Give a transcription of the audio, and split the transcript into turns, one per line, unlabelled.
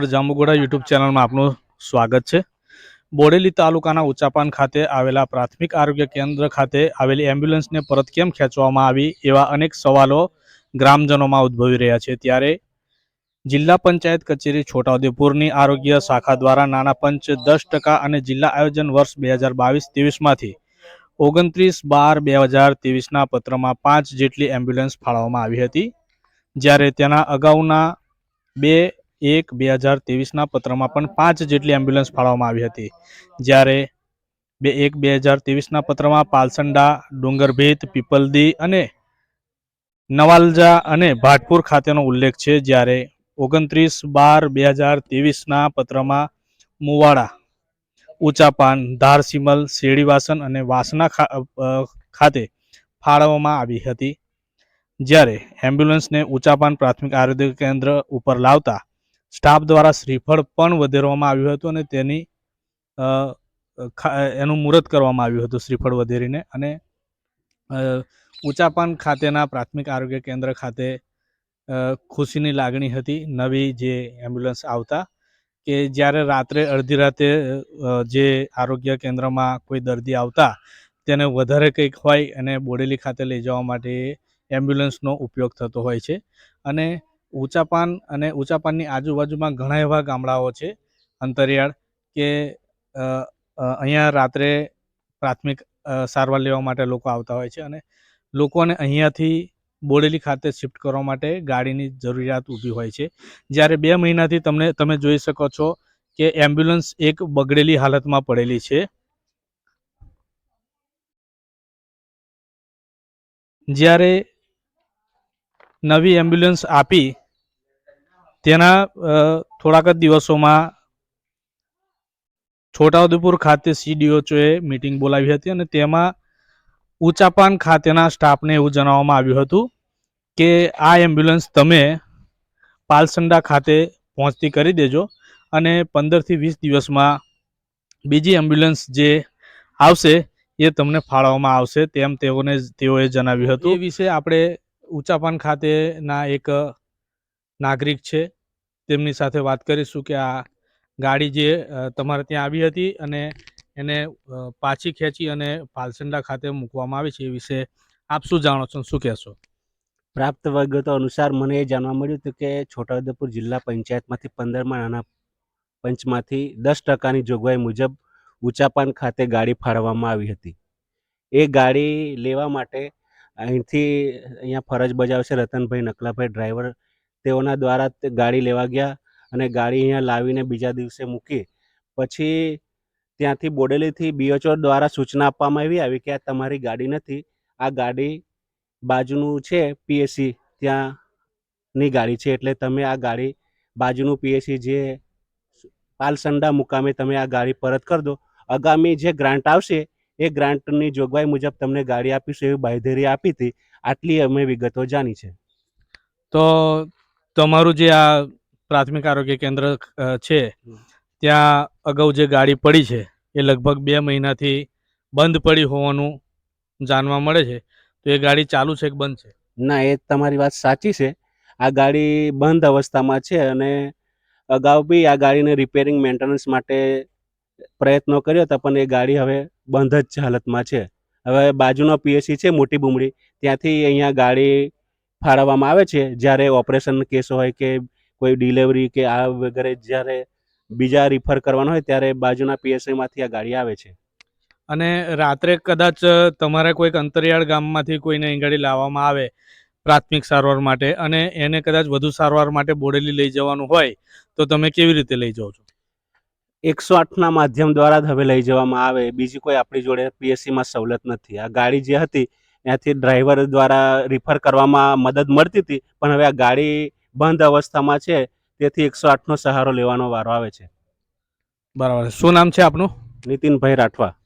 અવર Jambughoda YouTube ચેનલમાં આપનું સ્વાગત છે. બોડેલી તાલુકાના ઉચાપાન ખાતે આવેલા પ્રાથમિક આરોગ્ય કેન્દ્ર ખાતે આવેલી એમ્બ્યુલન્સને પરત કેમ ખેંચવામાં આવી એવા અનેક સવાલો ગ્રામજનોમાં ઉદ્ભવી રહ્યા છે. ત્યારે જિલ્લા પંચાયત કચેરી છોટાઉદેપુરની આરોગ્ય શાખા દ્વારા નાના પંચ દસ ટકા અને જિલ્લા આયોજન વર્ષ બે હજાર બાવીસ ત્રેવીસમાંથી ઓગણત્રીસ બાર બે હજાર ત્રેવીસના પત્રમાં પાંચ જેટલી એમ્બ્યુલન્સ ફાળવવામાં આવી હતી. જ્યારે તેના અગાઉના બે એક બે હજાર ત્રેવીસના પત્રમાં પણ પાંચ જેટલી એમ્બ્યુલન્સ ફાળવવામાં આવી હતી. જ્યારે બે એક બે હજાર ત્રેવીસના પત્રમાં પાલસંડા, ડુંગરભેત, પીપલદી અને નવાલજા અને ભાટપુર ખાતેનો ઉલ્લેખ છે, જ્યારે ઓગણત્રીસ બાર બે હજાર ત્રેવીસના પત્રમાં મુવાડા, ઉચાપાન, ધારસિમલ શેડીવાસન અને વાસના ખાતે ફાળવવામાં આવી હતી. જ્યારે એમ્બ્યુલન્સને ઉચાપાન પ્રાથમિક આરોગ્ય કેન્દ્ર ઉપર લાવતા સ્ટાફ દ્વારા શ્રીફળ પણ વધેરવામાં આવ્યું હતું અને તેની એનું મુહૂર્ત કરવામાં આવ્યું હતું શ્રીફળ વધેરીને અને ઊંચાપાન ખાતેના પ્રાથમિક આરોગ્ય કેન્દ્ર ખાતે ખુશીની લાગણી હતી નવી જે એમ્બ્યુલન્સ આવતા કે જ્યારે રાત્રે અડધી રાતે જે આરોગ્ય કેન્દ્રમાં કોઈ દર્દી આવતા તેને વધારે કંઈક હોય અને બોડેલી ખાતે લઈ જવા માટે એમ્બ્યુલન્સનો ઉપયોગ થતો હોય છે અને ઊંચાપાન અને ઊંચાપાનની આજુબાજુમાં ઘણા એવા ગામડાઓ છે. અંતરિયાળ કે અહીંયા રાત્રે પ્રાથમિક સારવાર લેવા માટે લોકો આવતા હોય છે અને લોકોને અહીંયાથી બોડેલી ખાતે શિફ્ટ કરવા માટે ગાડીની જરૂરિયાત ઊભી હોય છે. જ્યારે બે મહિનાથી તમને, તમે જોઈ શકો છો કે એમ્બ્યુલન્સ એક બગડેલી હાલતમાં પડેલી છે. જ્યારે નવી એમ્બ્યુલન્સ આપી તેના થોડાક જ દિવસોમાં છોટાઉદેપુર ખાતે સીડીઓચોએ મિટિંગ બોલાવી હતી અને તેમાં ઉચાપાન ખાતેના સ્ટાફને એવું જણાવવામાં આવ્યું હતું કે આ એમ્બ્યુલન્સ તમે પાલસંડા ખાતે પહોંચતી કરી દેજો અને પંદરથી વીસ દિવસમાં બીજી એમ્બ્યુલન્સ જે આવશે એ તમને ફાળવવામાં આવશે તેમ તેઓને, તેઓએ જણાવ્યું હતું. એ વિશે આપણે ઉચાપાન ખાતેના એક નાગરિક છે. તેમની સાથે વાત કરીશું કે આ ગાડી જે તમારે ત્યાં આવી હતી અને એને પાછી ખેંચી અને પાલસંડા ખાતે મૂકવામાં આવી છે એ વિશે આપ શું જાણો છો શું કહેશો?
પ્રાપ્ત વિગતો અનુસાર મને એ જાણવા મળ્યું હતું કે છોટાઉદેપુર જિલ્લા પંચાયતમાંથી પંદરમાં નાના પંચમાંથી દસ ટકાની જોગવાઈ મુજબ ઉચાપાન ખાતે ગાડી ફાળવવામાં આવી હતી. એ ગાડી લેવા માટે અહીંથી અહીંયા ફરજ બજાવશે રતનભાઈ નકલાભાઈ ડ્રાઈવર તેઓના દ્વારા ગાડી લેવા ગયા અને ગાડી અહીંયા લાવીને બીજા દિવસે મૂકી. પછી ત્યાંથી બોડેલીથી બીએચઓ દ્વારા સૂચના આપવામાં આવી આવી કે આ તમારી ગાડી નથી. આ ગાડી બાજુનું છે પીએસસી ત્યાંની ગાડી છે. એટલે તમે આ ગાડી બાજુનું પીએસસી જે પાલસંડા મુકામે તમે આ ગાડી પરત કરી દો. આગામી જે ગ્રાન્ટ આવશે, એ ગ્રાન્ટની જોગવાઈ મુજબ તમને ગાડી આપીશું એવી બાંધેરી આપી હતી. આટલી અમે વિગતો જાણી છે.
તો તમારું જે આ પ્રાથમિક આરોગ્ય કેન્દ્ર છે ત્યાં અગાઉ જે ગાડી પડી છે એ લગભગ બે મહિનાથી બંધ પડી હોવાનું જાણવા મળે છે. તો એ ગાડી ચાલુ છે કે બંધ છે?
ના એ તમારી વાત સાચી છે. આ ગાડી બંધ અવસ્થામાં છે અને અગાઉ બી આ ગાડીને રિપેરિંગ મેન્ટેનન્સ માટે પ્રયત્નો કર્યો હતા પણ એ ગાડી હવે બંધ જ હાલતમાં છે. હવે બાજુનો પીએસસી છે મોટી બુમડી. ત્યાંથી અહીંયા ગાડી ફાળવવામાં આવે છે જ્યારે ઓપરેશન કેસ હોય કે કોઈ ડિલિવરી કે આ વગેરે જ્યારે બીજા રિફર કરવાનો હોય ત્યારે બાજુના પીએસસીમાંથી આ ગાડી આવે છે.
અને રાત્રે કદાચ તમારે કોઈક અંતરિયાળ ગામમાંથી કોઈને અહીં ગાડી લાવવામાં આવે પ્રાથમિક સારવાર માટે અને એને કદાચ વધુ સારવાર માટે બોડેલી લઈ જવાનું હોય તો તમે કેવી રીતે લઈ જાઓ છો?
એકસો આઠના માધ્યમ દ્વારા જ હવે લઈ જવામાં આવે. બીજી કોઈ આપણી જોડે પીએસસીમાં સવલત નથી. આ ગાડી જે હતી ત્યાંથી ડ્રાઈવર દ્વારા રિફર કરવામાં મદદ મળતી હતી. પણ હવે આ ગાડી બંધ અવસ્થામાં છે. તેથી એકસો આઠનો સહારો લેવાનો વારો આવે છે.
બરાબર. શું નામ છે આપનું?
નીતિનભાઈ રાઠવા.